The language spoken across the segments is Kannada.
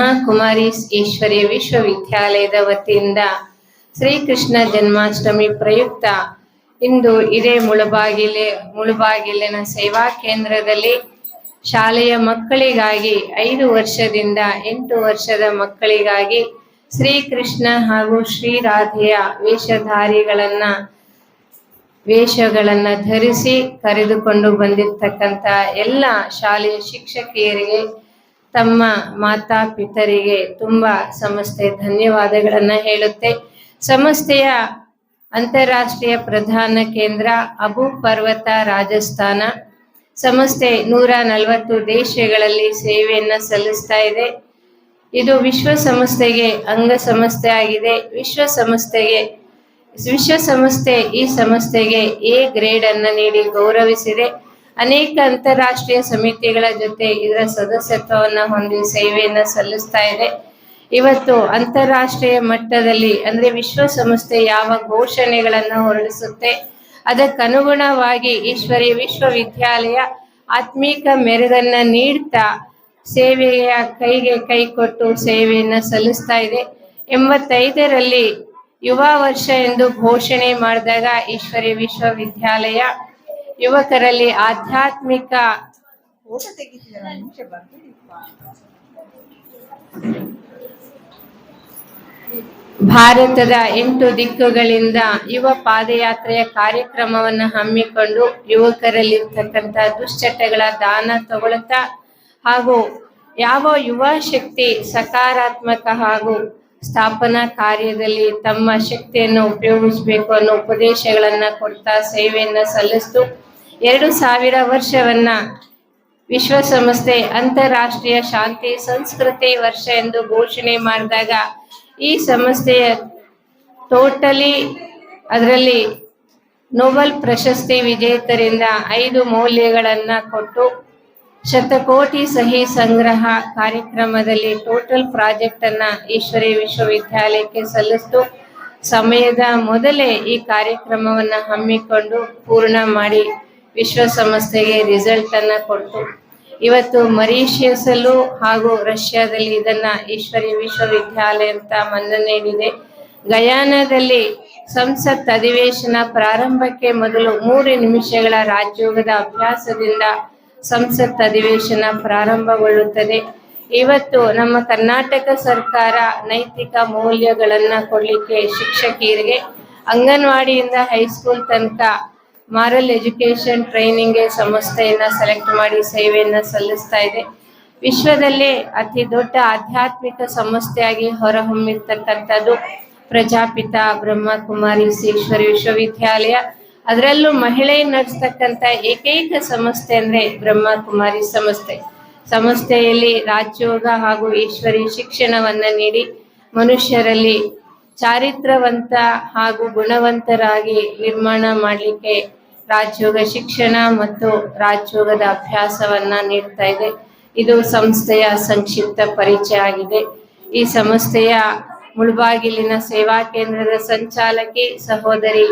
ಬ್ರಹ್ಮ ಈಶ್ವರ್ಯ ಈಶ್ವರಿ ವಿಶ್ವವಿದ್ಯಾಲಯದ ವತಿಯಿಂದ ಶ್ರೀಕೃಷ್ಣ ಜನ್ಮಾಷ್ಟಮಿ ಪ್ರಯುಕ್ತ ಇಂದು ಇದೇ ಮುಳುಬಾಗಿಲೆ, ಮುಳುಬಾಗಿಲಿನ ಸೇವಾ ಕೇಂದ್ರದಲ್ಲಿ ಶಾಲೆಯ ಮಕ್ಕಳಿಗಾಗಿ ಐದು ವರ್ಷದಿಂದ ಎಂಟು ವರ್ಷದ ಮಕ್ಕಳಿಗಾಗಿ ಶ್ರೀಕೃಷ್ಣ ಹಾಗೂ ಶ್ರೀರಾಧೆಯ ವೇಷಧಾರಿಗಳನ್ನ, ವೇಷಗಳನ್ನ ಧರಿಸಿ ಕರೆದುಕೊಂಡು ಬಂದಿರತಕ್ಕಂತ ಎಲ್ಲ ಶಾಲೆಯ ಶಿಕ್ಷಕಿಯರಿಗೆ ತಮ್ಮ ಮಾತಾ ಪಿತರಿಗೆ ತುಂಬಾ ಸಂಸ್ಥೆ ಧನ್ಯವಾದಗಳನ್ನ ಹೇಳುತ್ತೆ. ಸಂಸ್ಥೆಯ ಅಂತಾರಾಷ್ಟ್ರೀಯ ಪ್ರಧಾನ ಕೇಂದ್ರ ಅಬು ಪರ್ವತ ರಾಜಸ್ಥಾನ. ಸಂಸ್ಥೆ ನೂರ ನಲವತ್ತು ದೇಶಗಳಲ್ಲಿ ಸೇವೆಯನ್ನ ಸಲ್ಲಿಸ್ತಾ ಇದೆ. ಇದು ವಿಶ್ವಸಂಸ್ಥೆಗೆ ಅಂಗ ಸಂಸ್ಥೆ ಆಗಿದೆ. ವಿಶ್ವಸಂಸ್ಥೆಗೆ ವಿಶ್ವಸಂಸ್ಥೆ ಈ ಸಂಸ್ಥೆಗೆ ಎ ಗ್ರೇಡ್ ಅನ್ನ ನೀಡಿ ಗೌರವಿಸಿದೆ. ಅನೇಕ ಅಂತಾರಾಷ್ಟ್ರೀಯ ಸಮಿತಿಗಳ ಜೊತೆ ಇದರ ಸದಸ್ಯತ್ವವನ್ನು ಹೊಂದಿ ಸೇವೆಯನ್ನು ಸಲ್ಲಿಸ್ತಾ ಇದೆ. ಇವತ್ತು ಅಂತಾರಾಷ್ಟ್ರೀಯ ಮಟ್ಟದಲ್ಲಿ, ಅಂದ್ರೆ ವಿಶ್ವಸಂಸ್ಥೆ ಯಾವ ಘೋಷಣೆಗಳನ್ನು ಹೊರಡಿಸುತ್ತೆ, ಅದಕ್ಕನುಗುಣವಾಗಿ ಈಶ್ವರಿ ವಿಶ್ವವಿದ್ಯಾಲಯ ಆತ್ಮೀಕ ಮೆರುಗನ್ನ ನೀಡ್ತಾ ಸೇವೆಯ ಕೈಗೆ ಕೈ ಕೊಟ್ಟು ಸೇವೆಯನ್ನ ಸಲ್ಲಿಸ್ತಾ ಇದೆ. ಎಂಬತ್ತೈದರಲ್ಲಿ ಯುವ ವರ್ಷ ಎಂದು ಘೋಷಣೆ ಮಾಡಿದಾಗ ಈಶ್ವರಿ ವಿಶ್ವವಿದ್ಯಾಲಯ ಯುವಕರಲ್ಲಿ ಆಧ್ಯಾತ್ಮಿಕ ಭಾರತದ ಎಂಟು ದಿಕ್ಕುಗಳಿಂದ ಯುವ ಪಾದಯಾತ್ರೆಯ ಕಾರ್ಯಕ್ರಮವನ್ನು ಹಮ್ಮಿಕೊಂಡು ಯುವಕರಲ್ಲಿರ್ತಕ್ಕಂಥ ದುಶ್ಚಟಗಳ ದಾನ ತಗೊಳ್ತಾ ಹಾಗೂ ಯಾವ ಯುವ ಶಕ್ತಿ ಸಕಾರಾತ್ಮಕ ಹಾಗೂ ಸ್ಥಾಪನಾ ಕಾರ್ಯದಲ್ಲಿ ತಮ್ಮ ಶಕ್ತಿಯನ್ನು ಉಪಯೋಗಿಸಬೇಕು ಅನ್ನೋ ಉಪದೇಶಗಳನ್ನ ಕೊಡ್ತಾ ಸೇವೆಯನ್ನ ಸಲ್ಲಿಸ್ತು. ಎರಡು ಸಾವಿರ ವರ್ಷವನ್ನ ವಿಶ್ವಸಂಸ್ಥೆ ಅಂತಾರಾಷ್ಟ್ರೀಯ ಶಾಂತಿ ಸಂಸ್ಕೃತಿ ವರ್ಷ ಎಂದು ಘೋಷಣೆ ಮಾಡಿದಾಗ ಈ ಸಂಸ್ಥೆಯ ಟೋಟಲಿ ಅದರಲ್ಲಿ ನೊಬೆಲ್ ಪ್ರಶಸ್ತಿ ವಿಜೇತರಿಂದ ಐದು ಮೌಲ್ಯಗಳನ್ನ ಕೊಟ್ಟು ಶತಕೋಟಿ ಸಹಿ ಸಂಗ್ರಹ ಕಾರ್ಯಕ್ರಮದಲ್ಲಿ ಟೋಟಲ್ ಪ್ರಾಜೆಕ್ಟ್ ಅನ್ನ ಈಶ್ವರಿ ವಿಶ್ವವಿದ್ಯಾಲಯಕ್ಕೆ ಸಲ್ಲಿಸ್ತು. ಸಮಯದ ಮೊದಲೇ ಈ ಕಾರ್ಯಕ್ರಮವನ್ನ ಹಮ್ಮಿಕೊಂಡು ಪೂರ್ಣ ಮಾಡಿ ವಿಶ್ವಸಂಸ್ಥೆಗೆ ರಿಸಲ್ಟ್ ಅನ್ನ ಕೊಡ್ತು. ಇವತ್ತು ಮರೀಷಿಯಸ್ ಅಲ್ಲೂ ಹಾಗೂ ರಷ್ಯಾದಲ್ಲಿ ಇದನ್ನ ಈಶ್ವರಿ ವಿಶ್ವವಿದ್ಯಾಲಯ ಅಂತ ಮನ್ನಣೆ ನೀಡಿದೆ. ಗಯಾನದಲ್ಲಿ ಸಂಸತ್ ಅಧಿವೇಶನ ಪ್ರಾರಂಭಕ್ಕೆ ಮೊದಲು ಮೂರು ನಿಮಿಷಗಳ ರಾಜ್ಯೋಗದ ಅಭ್ಯಾಸದಿಂದ ಸಂಸತ್ ಅಧಿವೇಶನ ಪ್ರಾರಂಭಗೊಳ್ಳುತ್ತದೆ. ಇವತ್ತು ನಮ್ಮ ಕರ್ನಾಟಕ ಸರ್ಕಾರ ನೈತಿಕ ಮೌಲ್ಯಗಳನ್ನ ಕೊಡ್ಲಿಕ್ಕೆ ಶಿಕ್ಷಕಿಯರಿಗೆ ಅಂಗನವಾಡಿಯಿಂದ ಹೈಸ್ಕೂಲ್ ತನಕ ಮಾರಲ್ ಎಜುಕೇಶನ್ ಟ್ರೈನಿಂಗ್ ಸಂಸ್ಥೆಯನ್ನ ಸೆಲೆಕ್ಟ್ ಮಾಡಿ ಸೇವೆಯನ್ನ ಸಲ್ಲಿಸ್ತಾ ಇದೆ. ವಿಶ್ವದಲ್ಲೇ ಅತಿ ದೊಡ್ಡ ಆಧ್ಯಾತ್ಮಿಕ ಸಂಸ್ಥೆಯಾಗಿ ಹೊರಹೊಮ್ಮಿರ್ತಕ್ಕಂಥದ್ದು ಪ್ರಜಾಪಿತ ಬ್ರಹ್ಮಕುಮಾರಿ ಈಶ್ವರಿ ವಿಶ್ವವಿದ್ಯಾಲಯ. ಅದರಲ್ಲೂ ಮಹಿಳೆ ನಡೆಸ್ತಕ್ಕಂಥ ಏಕೈಕ ಸಂಸ್ಥೆ ಅಂದ್ರೆ ಬ್ರಹ್ಮಕುಮಾರಿ ಸಂಸ್ಥೆ. ಸಂಸ್ಥೆಯಲ್ಲಿ ರಾಜ್ಯೋಗ ಹಾಗೂ ಈಶ್ವರಿ ಶಿಕ್ಷಣವನ್ನ ನೀಡಿ ಮನುಷ್ಯರಲ್ಲಿ ಚಾರಿತ್ರವಂತ ಹಾಗೂ ಗುಣವಂತರಾಗಿ ನಿರ್ಮಾಣ ಮಾಡಲಿಕ್ಕೆ ರಾಜ್ಯೋಗ ಶಿಕ್ಷಣ ಮತ್ತು ರಾಜ್ಯೋಗದ ಅಭ್ಯಾಸವನ್ನ ನೀಡ್ತಾ ಇದೆ. ಇದು ಸಂಸ್ಥೆಯ ಸಂಕ್ಷಿಪ್ತ ಪರಿಚಯ ಆಗಿದೆ. ಈ ಸಂಸ್ಥೆಯ ಮುಳಬಾಗಿಲಿನ ಸೇವಾ ಕೇಂದ್ರದ ಸಂಚಾಲಕಿ ಸಹೋದರಿ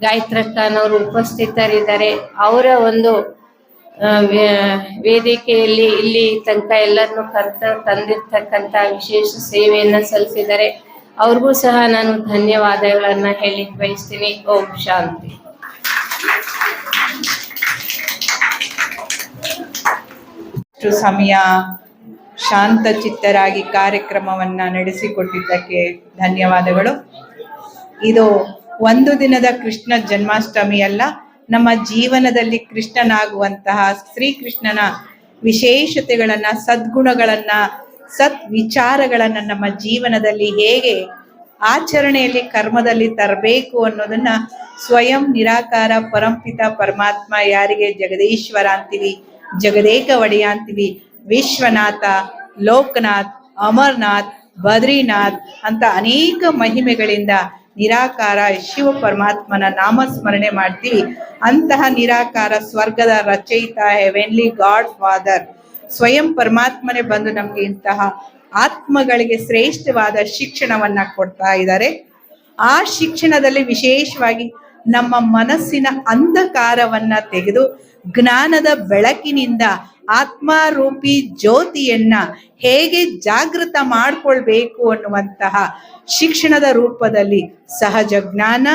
ಗಾಯತ್ರಕ್ಕನವರು ಉಪಸ್ಥಿತರಿದ್ದಾರೆ. ಅವರ ಒಂದು ವೇದಿಕೆಯಲ್ಲಿ ಇಲ್ಲಿ ತನಕ ಎಲ್ಲರನ್ನು ಕರ್ತ ತಂದಿರ್ತಕ್ಕಂತ ವಿಶೇಷ ಸೇವೆಯನ್ನ ಸಲ್ಲಿಸಿದ್ದಾರೆ. ಅವ್ರಿಗೂ ಸಹ ನಾನು ಧನ್ಯವಾದಗಳನ್ನ ಹೇಳಿಕ್ ಬಯಸ್ತೀನಿ. ಓಂ ಶಾಂತಿ. ಇಷ್ಟು ಸಮಯ ಶಾಂತ ಚಿತ್ತರಾಗಿ ಕಾರ್ಯಕ್ರಮವನ್ನ ನಡೆಸಿಕೊಟ್ಟಿದ್ದಕ್ಕೆ ಧನ್ಯವಾದಗಳು. ಇದು ಒಂದು ದಿನದ ಕೃಷ್ಣ ಜನ್ಮಾಷ್ಟಮಿ ಅಲ್ಲ, ನಮ್ಮ ಜೀವನದಲ್ಲಿ ಕೃಷ್ಣನಾಗುವಂತಹ ಶ್ರೀಕೃಷ್ಣನ ವಿಶೇಷತೆಗಳನ್ನ, ಸದ್ಗುಣಗಳನ್ನ ಸತ್ ವಿಚಾರಗಳನ್ನ ನಮ್ಮ ಜೀವನದಲ್ಲಿ ಹೇಗೆ ಆಚರಣೆಯಲ್ಲಿ ಕರ್ಮದಲ್ಲಿ ತರಬೇಕು ಅನ್ನೋದನ್ನ ಸ್ವಯಂ ನಿರಾಕಾರ ಪರಂಪಿತ ಪರಮಾತ್ಮ ಯಾರಿಗೆ ಜಗದೀಶ್ವರ ಅಂತೀವಿ ಜಗದೇಕ ಒಡೆಯ ವಿಶ್ವನಾಥ, ಲೋಕನಾಥ್, ಅಮರ್ನಾಥ್, ಬದ್ರಿನಾಥ್ ಅಂತ ಅನೇಕ ಮಹಿಮೆಗಳಿಂದ ನಿರಾಕಾರ ಶಿವ ಪರಮಾತ್ಮನ ನಾಮಸ್ಮರಣೆ ಮಾಡ್ತೀವಿ. ಅಂತಹ ನಿರಾಕಾರ ಸ್ವರ್ಗದ ರಚಯಿತ ಹೆವೆನ್ಲಿ ಗಾಡ್ ಫಾದರ್ ಸ್ವಯಂ ಪರಮಾತ್ಮನೇ ಬಂದು ನಮ್ಗೆ ಇಂತಹ ಆತ್ಮಗಳಿಗೆ ಶ್ರೇಷ್ಠವಾದ ಶಿಕ್ಷಣವನ್ನ ಕೊಡ್ತಾ ಇದ್ದಾರೆ. ಆ ಶಿಕ್ಷಣದಲ್ಲಿ ವಿಶೇಷವಾಗಿ ನಮ್ಮ ಮನಸ್ಸಿನ ಅಂಧಕಾರವನ್ನ ತೆಗೆದು ಜ್ಞಾನದ ಬೆಳಕಿನಿಂದ ಆತ್ಮಾರೂಪಿ ಜ್ಯೋತಿಯನ್ನ ಹೇಗೆ ಜಾಗೃತ ಮಾಡ್ಕೊಳ್ಬೇಕು ಅನ್ನುವಂತಹ ಶಿಕ್ಷಣದ ರೂಪದಲ್ಲಿ ಸಹಜ ಜ್ಞಾನ,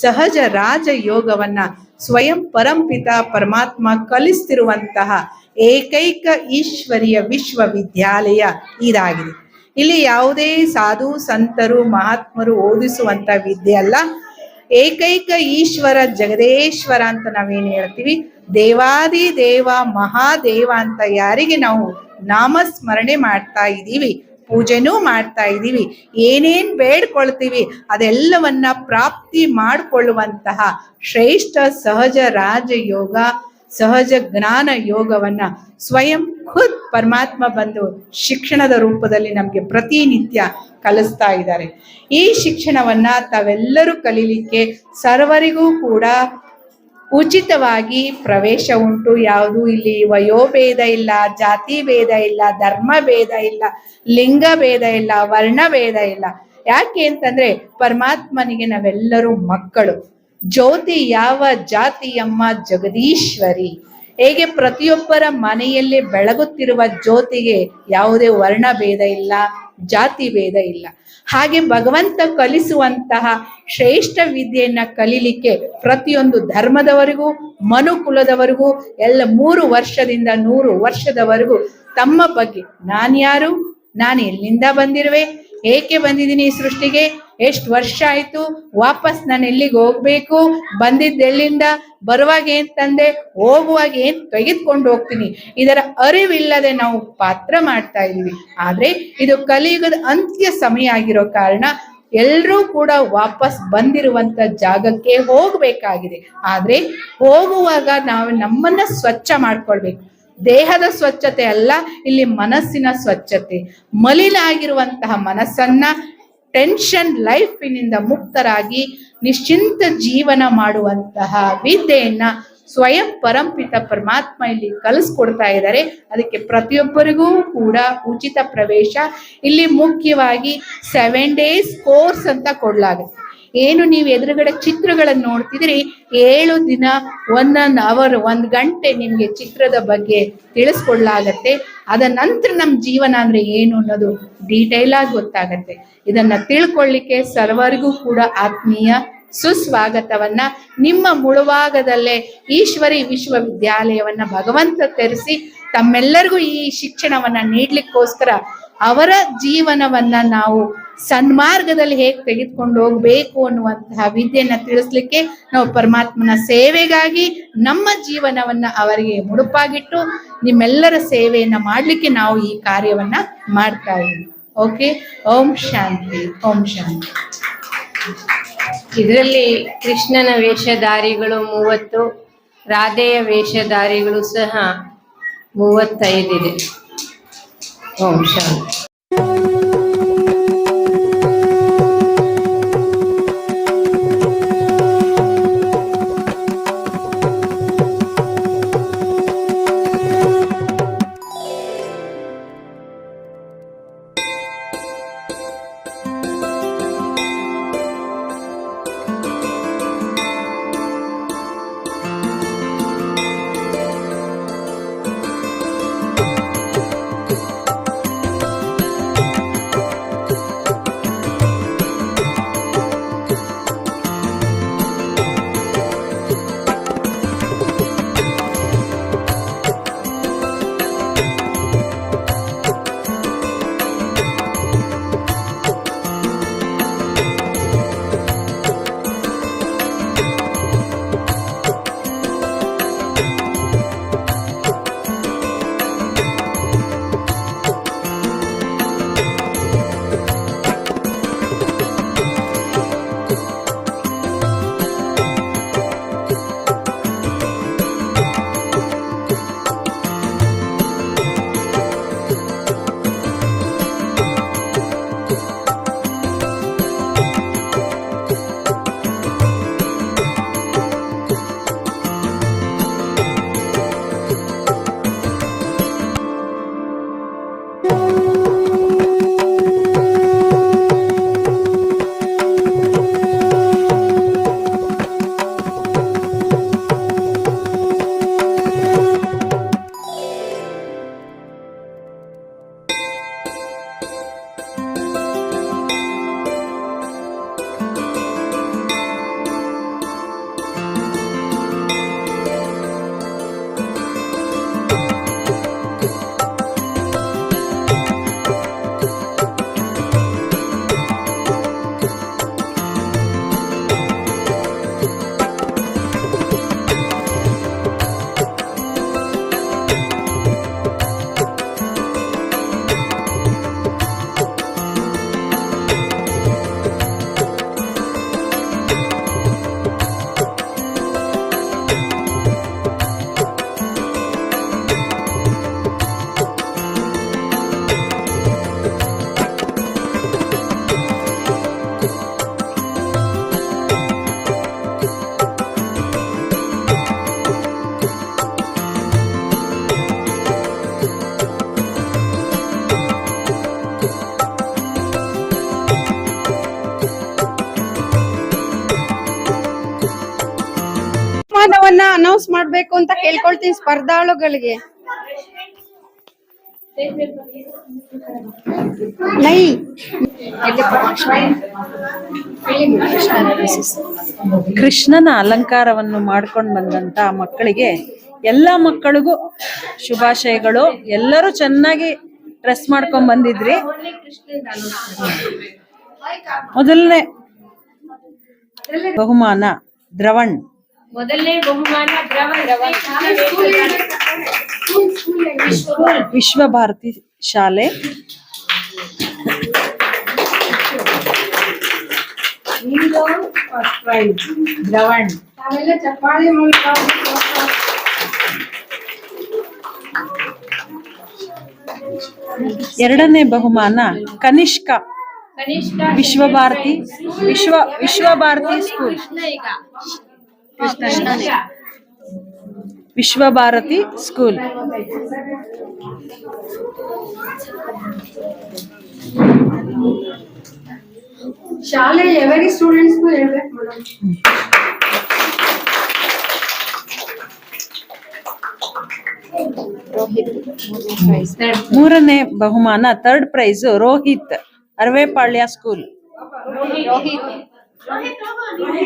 ಸಹಜ ರಾಜಯೋಗವನ್ನ ಸ್ವಯಂ ಪರಂಪಿತ ಪರಮಾತ್ಮ ಕಲಿಸ್ತಿರುವಂತಹ ಏಕೈಕ ಈಶ್ವರಿಯ ವಿಶ್ವವಿದ್ಯಾಲಯ ಇದಾಗಿದೆ. ಇಲ್ಲಿ ಯಾವುದೇ ಸಾಧು, ಸಂತರು, ಮಹಾತ್ಮರು ಓದಿಸುವಂತ ವಿದ್ಯೆ ಅಲ್ಲ ಏಕೈಕ ಈಶ್ವರ ಜಗದೇಶ್ವರ ಅಂತ ನಾವೇನ್ ಹೇಳ್ತೀವಿ? ದೇವಾದಿ ದೇವ ಮಹಾದೇವ ಅಂತ ಯಾರಿಗೆ ನಾವು ನಾಮಸ್ಮರಣೆ ಮಾಡ್ತಾ ಇದ್ದೀವಿ, ಪೂಜೆನೂ ಮಾಡ್ತಾ ಇದ್ದೀವಿ, ಏನೇನ್ ಬೇಡ್ಕೊಳ್ತೀವಿ ಅದೆಲ್ಲವನ್ನ ಪ್ರಾಪ್ತಿ ಮಾಡಿಕೊಳ್ಳುವಂತಹ ಶ್ರೇಷ್ಠ ಸಹಜ ರಾಜಯೋಗ, ಸಹಜ ಜ್ಞಾನ ಯೋಗವನ್ನ ಸ್ವಯಂ ಖುದ್ ಪರಮಾತ್ಮ ಬಂದು ಶಿಕ್ಷಣದ ರೂಪದಲ್ಲಿ ನಮಗೆ ಪ್ರತಿನಿತ್ಯ ಕಲಿಸ್ತಾ ಇದ್ದಾರೆ. ಈ ಶಿಕ್ಷಣವನ್ನ ತಾವೆಲ್ಲರೂ ಕಲೀಲಿಕ್ಕೆ ಸರ್ವರಿಗೂ ಕೂಡ ಉಚಿತವಾಗಿ ಪ್ರವೇಶ ಉಂಟು. ಯಾವುದು ಇಲ್ಲಿ ವಯೋಭೇದ ಇಲ್ಲ, ಜಾತಿ ಭೇದ ಇಲ್ಲ, ಧರ್ಮ ಭೇದ ಇಲ್ಲ, ಲಿಂಗ ಭೇದ ಇಲ್ಲ, ವರ್ಣ ಭೇದ ಇಲ್ಲ. ಯಾಕೆ ಅಂತಂದ್ರೆ ಪರಮಾತ್ಮನಿಗೆ ನಾವೆಲ್ಲರೂ ಮಕ್ಕಳು. ಜ್ಯೋತಿ ಯಾವ ಜಾತಿಯಮ್ಮ ಜಗದೀಶ್ವರಿ. ಹೇಗೆ ಪ್ರತಿಯೊಬ್ಬರ ಮನೆಯಲ್ಲಿ ಬೆಳಗುತ್ತಿರುವ ಜ್ಯೋತಿಗೆ ಯಾವುದೇ ವರ್ಣ ಭೇದ ಇಲ್ಲ ಜಾತಿ ಭೇದ ಇಲ್ಲ. ಹಾಗೆ ಭಗವಂತ ಕಲಿಸುವಂತಹ ಶ್ರೇಷ್ಠ ವಿದ್ಯೆಯನ್ನ ಕಲೀಲಿಕ್ಕೆ ಪ್ರತಿಯೊಂದು ಧರ್ಮದವರಿಗೂ, ಮನುಕುಲದವರಿಗೂ, ಎಲ್ಲ ಮೂರು ವರ್ಷದಿಂದ ನೂರು ವರ್ಷದವರೆಗೂ ತಮ್ಮ ಬಗ್ಗೆ ನಾನ್ಯಾರು ನಾನು ಎಲ್ಲಿಂದ ಬಂದಿರುವೆ? ಏಕೆ ಬಂದಿದ್ದೀನಿ ಈ ಸೃಷ್ಟಿಗೆ? ಎಷ್ಟು ವರ್ಷ ಆಯ್ತು? ವಾಪಸ್ ನಾನು ಎಲ್ಲಿಗೆ ಹೋಗ್ಬೇಕು? ಬಂದಿದ್ದ ಎಲ್ಲಿಂದ ಬರುವಾಗ ಏನ್ ತಂದೆ? ಹೋಗುವಾಗ ಏನ್ ತೆಗೆದುಕೊಂಡು ಹೋಗ್ತೀನಿ? ಇದರ ಅರಿವಿಲ್ಲದೆ ನಾವು ಪಾತ್ರ ಮಾಡ್ತಾ ಇದೀವಿ. ಆದ್ರೆ ಇದು ಕಲಿಯುಗದ ಅಂತ್ಯ ಸಮಯ ಆಗಿರೋ ಕಾರಣ ಎಲ್ರೂ ಕೂಡ ವಾಪಸ್ ಬಂದಿರುವಂತ ಜಾಗಕ್ಕೆ ಹೋಗ್ಬೇಕಾಗಿದೆ. ಆದ್ರೆ ಹೋಗುವಾಗ ನಾವು ನಮ್ಮನ್ನ ಸ್ವಚ್ಛ ಮಾಡ್ಕೊಳ್ಬೇಕು. ದೇಹದ ಸ್ವಚ್ಛತೆ ಅಲ್ಲ, ಇಲ್ಲಿ ಮನಸ್ಸಿನ ಸ್ವಚ್ಛತೆ. ಮಲಿನ ಆಗಿರುವಂತಹ ಮನಸ್ಸನ್ನ ಟೆನ್ಷನ್ ಲೈಫಿನಿಂದ ಮುಕ್ತರಾಗಿ ನಿಶ್ಚಿಂತ ಜೀವನ ಮಾಡುವಂತಹ ವಿದ್ಯೆಯನ್ನ ಸ್ವಯಂ ಪರಂಪಿತ ಪರಮಾತ್ಮ ಇಲ್ಲಿ ಕಲಿಸ್ಕೊಡ್ತಾ ಇದ್ದಾರೆ. ಅದಕ್ಕೆ ಪ್ರತಿಯೊಬ್ಬರಿಗೂ ಕೂಡ ಉಚಿತ ಪ್ರವೇಶ. ಇಲ್ಲಿ ಮುಖ್ಯವಾಗಿ ಸೆವೆನ್ ಡೇಸ್ ಕೋರ್ಸ್ ಅಂತ ಕೊಡ್ಲಾಗುತ್ತೆ. ಏನು ನೀವು ಎದುರುಗಡೆ ಚಿತ್ರಗಳನ್ನು ನೋಡ್ತಿದ್ರಿ ಏಳು ದಿನ ಒಂದೊಂದು ಅವರ್ ಒಂದ್ ಗಂಟೆ ನಿಮ್ಗೆ ಚಿತ್ರದ ಬಗ್ಗೆ ತಿಳಿಸ್ಕೊಡ್ಲಾಗತ್ತೆ. ಅದ ನಂತರ ನಮ್ಮ ಜೀವನ ಅಂದ್ರೆ ಏನು ಅನ್ನೋದು ಡೀಟೈಲ್ ಆಗಿ ಗೊತ್ತಾಗತ್ತೆ. ಇದನ್ನ ತಿಳ್ಕೊಳ್ಳಿಕ್ಕೆ ಸರ್ವರಿಗೂ ಕೂಡ ಆತ್ಮೀಯ ಸುಸ್ವಾಗತವನ್ನ ನಿಮ್ಮ ಮುಳುವಾಗದಲ್ಲೇ ಈಶ್ವರಿ ವಿಶ್ವವಿದ್ಯಾಲಯವನ್ನ ಭಗವಂತ ತೆರೆಸಿ ತಮ್ಮೆಲ್ಲರಿಗೂ ಈ ಶಿಕ್ಷಣವನ್ನ ನೀಡ್ಲಿಕ್ಕೋಸ್ಕರ ಅವರ ಜೀವನವನ್ನ ನಾವು ಸನ್ಮಾರ್ಗದಲ್ಲಿ ಹೇಗೆ ತೆಗೆದುಕೊಂಡು ಹೋಗ್ಬೇಕು ಅನ್ನುವಂತಹ ವಿದ್ಯೆಯನ್ನ ತಿಳಿಸ್ಲಿಕ್ಕೆ ನಾವು ಪರಮಾತ್ಮನ ಸೇವೆಗಾಗಿ ನಮ್ಮ ಜೀವನವನ್ನ ಅವರಿಗೆ ಮುಡುಪಾಗಿಟ್ಟು ನಿಮ್ಮೆಲ್ಲರ ಸೇವೆಯನ್ನ ಮಾಡ್ಲಿಕ್ಕೆ ನಾವು ಈ ಕಾರ್ಯವನ್ನ ಮಾಡ್ತಾ ಇದ್ದೀವಿ. ಓಕೆ? ಓಂ ಶಾಂತಿ ಓಂ ಶಾಂತಿ. ಇದರಲ್ಲಿ ಕೃಷ್ಣನ ವೇಷಧಾರಿಗಳು ಮೂವತ್ತು, ರಾಧೆಯ ವೇಷಧಾರಿಗಳು ಸಹ ಮೂವತ್ತೈದಿದೆ ಓಂ ಶಾಂತಿ ಅನೌನ್ಸ್ ಮಾಡ್ಬೇಕು ಅಂತ ಕೇಳ್ಕೊಳ್ತೀನಿ ಸ್ಪರ್ಧಾಳುಗಳಿಗೆ. ಕೃಷ್ಣನ ಅಲಂಕಾರವನ್ನು ಮಾಡ್ಕೊಂಡು ಬಂದಂತ ಮಕ್ಕಳಿಗೆ ಎಲ್ಲ ಮಕ್ಕಳಿಗೂ ಶುಭಾಶಯಗಳು. ಎಲ್ಲರೂ ಚೆನ್ನಾಗಿ ಡ್ರೆಸ್ ಮಾಡ್ಕೊಂಡ್ ಬಂದಿದ್ರಿ. ಮೊದಲನೇ ಬಹುಮಾನ ದ್ರವಣ್. ಮೊದಲನೇ ಬಹುಮಾನ ದ್ರವ ವಿಶ್ವಭಾರತಿ ಶಾಲೆ ದ್ರವಣ್ ಎರಡನೇ ಬಹುಮಾನ ಕನಿಷ್ಕ ಕನಿಷ್ಠ ವಿಶ್ವಭಾರತಿ ವಿಶ್ವ ವಿಶ್ವಭಾರತಿ ಸ್ಕೂಲ್ ಕೃಷ್ಣ ಈಗ ವಿಶ್ವಭಾರತಿ ಸ್ಕೂಲ್ ಶಾಲೆ ಎವರಿ ಸ್ಟೂಡೆಂಟ್ಸ್ಗೂ ಹೇಳ್ಬೇಕು ಮೇಡಮ್ ಮೂರನೇ ಬಹುಮಾನ ಥರ್ಡ್ ಪ್ರೈಸ್ ರೋಹಿತ್ ಅರವೇಪಾಳ್ಯ ಸ್ಕೂಲ್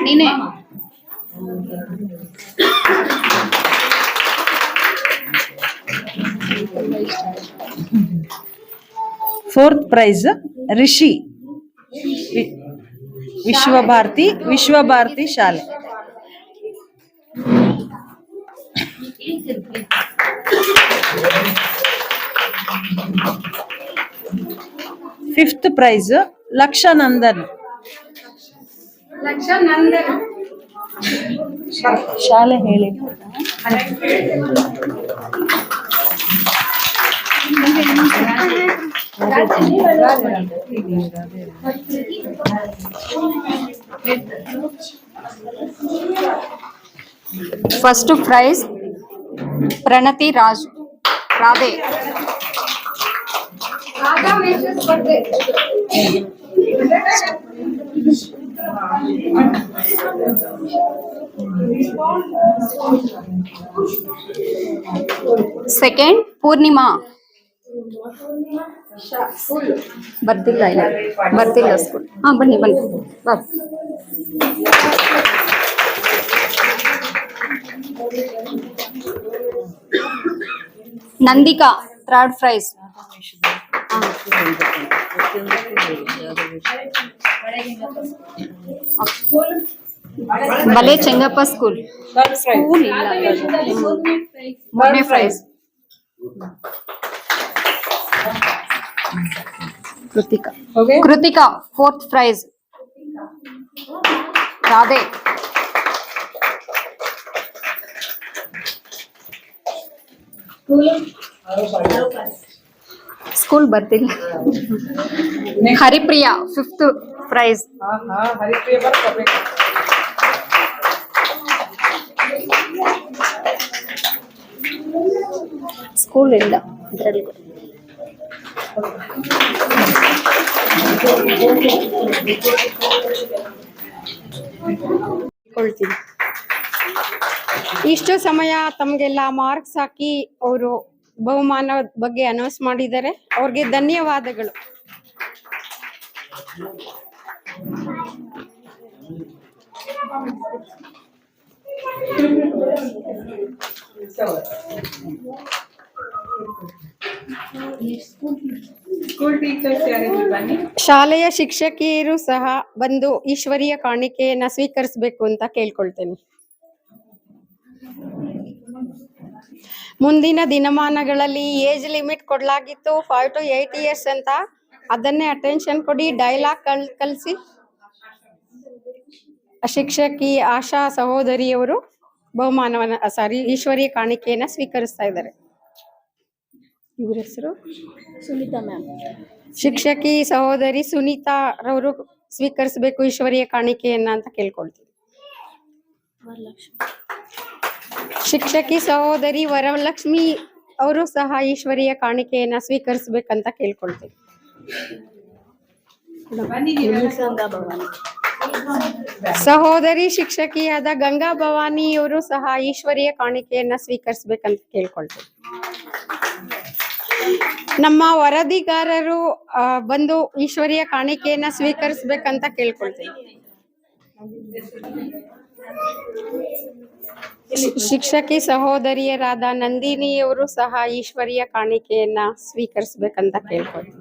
ನೀನೇ fourth price Rishi V- Vishwabharati Vishwabharati ಶಾಲೆ ಫಿಫ್ತ್ ಪ್ರೈಸ್ ಲಕ್ಷನಂದನ್ ಲಕ್ಷ ನಂದನ ಶಾಲೆ ಹೇಳಿ ಫಸ್ಟ್ ಪ್ರೈಸ್ ಪ್ರಣತಿ ರಾಜ್ ರಾಧೆ second Purnima. బర్తిల్ అయినా. బర్తిల్ వేసుకోండి బన్నీ బన్నీ. బాబు నందిక థర్డ్ ప్రైజ్ ಬಲೆ ಚೆಂಗಪ್ಪ ಸ್ಕೂಲ್ ಸ್ಕೂಲ್ ಇಲ್ಲ ಮೂರನೇ prize Krithika Krithika fourth prize Radhe school ಬರ್ತಿಲ್ಲ. ಹರಿಪ್ರಿಯಾ ಫಿಫ್ತ್ ಪ್ರೈಸ್ ಸ್ಕೂಲ್ ಇಲ್ಲ ಇಷ್ಟು ಸಮಯ ತಮಗೆಲ್ಲ ಮಾರ್ಕ್ಸ್ ಹಾಕಿ ಅವರು ಬಹುಮಾನ ಬಗ್ಗೆ ಅನೌನ್ಸ್ ಮಾಡಿದ್ದಾರೆ. ಅವ್ರಿಗೆ ಧನ್ಯವಾದಗಳು. ಶಾಲೆಯ ಶಿಕ್ಷಕಿಯರು ಸಹ ಬಂದು ಈಶ್ವರಿಯ ಕಾಣಿಕೆಯನ್ನ ಸ್ವೀಕರಿಸಬೇಕು ಅಂತ ಕೇಳ್ಕೊಳ್ತೇನೆ. ಮುಂದಿನ ದಿನಮಾನಗಳಲ್ಲಿ ಏಜ್ ಲಿಮಿಟ್ ಕೊಡಲಾಗಿತ್ತು ಫೈವ್ ಟು ಏಟ್ ಇಯರ್ಸ್ ಅಂತ. ಅದನ್ನೇ ಅಟೆನ್ಷನ್ ಕೊಡಿ ಡೈಲಾಗ್ ಕಲ್ ಕಲಿಸಿ. ಶಿಕ್ಷಕಿ ಆಶಾ ಸಹೋದರಿಯವರು ಬಹುಮಾನವನ್ನ ಸಾರಿ ಈಶ್ವರಿ ಕಾಣಿಕೆಯನ್ನ ಸ್ವೀಕರಿಸ್ತಾ ಇದ್ದಾರೆ. ಇವ್ರ ಹೆಸರು? ಸುನೀತಾ ಮ್ಯಾಮ್ ಶಿಕ್ಷಕಿ ಸಹೋದರಿ ಸುನೀತಾ ರವರು ಸ್ವೀಕರಿಸಬೇಕು ಈಶ್ವರಿಯ ಕಾಣಿಕೆಯನ್ನ ಅಂತ ಕೇಳ್ಕೊಳ್ತೀವಿ. ಶಿಕ್ಷಕಿ ಸಹೋದರಿ ವರಲಕ್ಷ್ಮಿ ಅವರು ಸಹ ಈಶ್ವರಿಯ ಕಾಣಿಕೆಯನ್ನ ಸ್ವೀಕರಿಸಬೇಕಂತ ಕೇಳ್ಕೊಳ್ತೀವಿ. ಸಹೋದರಿ ಶಿಕ್ಷಕಿಯಾದ ಗಂಗಾ ಭವಾನಿ ಇವರು ಸಹ ಈಶ್ವರಿಯ ಕಾಣಿಕೆಯನ್ನ ಸ್ವೀಕರಿಸಬೇಕಂತ ಕೇಳ್ಕೊಳ್ತೀವಿ. ನಮ್ಮ ವರದಿಗಾರರು ಬಂದು ಈಶ್ವರಿಯ ಕಾಣಿಕೆಯನ್ನ ಸ್ವೀಕರಿಸಬೇಕಂತ ಕೇಳ್ಕೊಳ್ತೀವಿ. ಶಿಕ್ಷಕಿ ಸಹೋದರಿಯರಾದ ನಂದಿನಿಯವರು ಸಹ ಈಶ್ವರಿಯ ಕಾಣಿಕೆಯನ್ನ ಸ್ವೀಕರಿಸ್ಬೇಕಂತ ಕೇಳ್ಕೊಳ್ತೀವಿ